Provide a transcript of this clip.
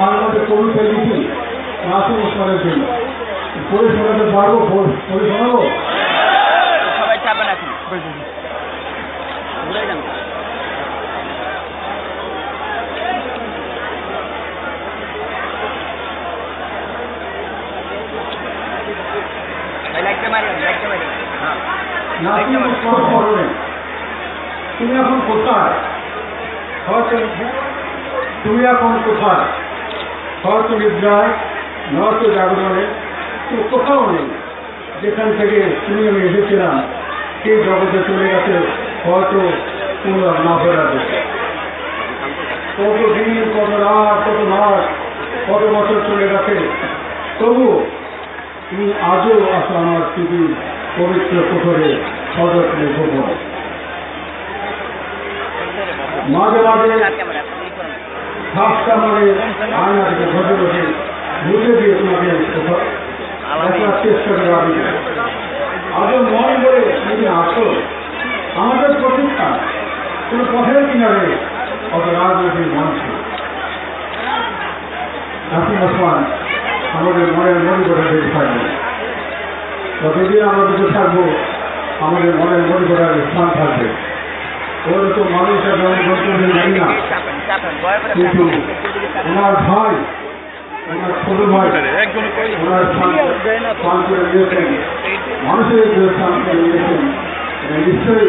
মাঝে মাঝে কবিতা লিখি নাসিম ওসমানের জন্য পড়ে শোনাতে পারব? পড়ে শোনাবো? সবাই চাপেন এখন। যান। হ্যাঁ। তুমি এখন কোথায়? তুমি এখন কোথায়? হয়তো নিদ্রায় নয়তো জাগরণে তো কোথাও নেই। যেখান থেকে তুমি আমি এসেছিলাম, সেই জগতে চলে গেছে হয়তো পুনর না ফেরাবে কত দিন কত রাত, কত মাস, কত বছর চলে গেছে। তবু তুমি আজও আসো আমার পৃথিবীর পবিত্র পুকুরে সযত্নে গোপন মাঝে মাঝে ঘাসটা মানে আয়না থেকে বসে বুঝে দিয়ে তোমাকে দেখার চেষ্টা করে আমি আজও মনে করে তুমি আসো, আমাদের প্রতিষ্ঠান কোনো পথের কিনারে কত রাজনৈতিক মঞ্চ নাসিম ওসমান আমাদের মনের মনে করে বেঁচে থাকবে? যতদিন আমরা বেঁচে থাকব, আমাদের মনের মনে করার স্থান থাকবে। তো করতে না। কিন্তু ওনার ভাই, ওনার ছোট ভাই, ওনার মানুষের স্থান করে নিয়েছেন নিশ্চয়ই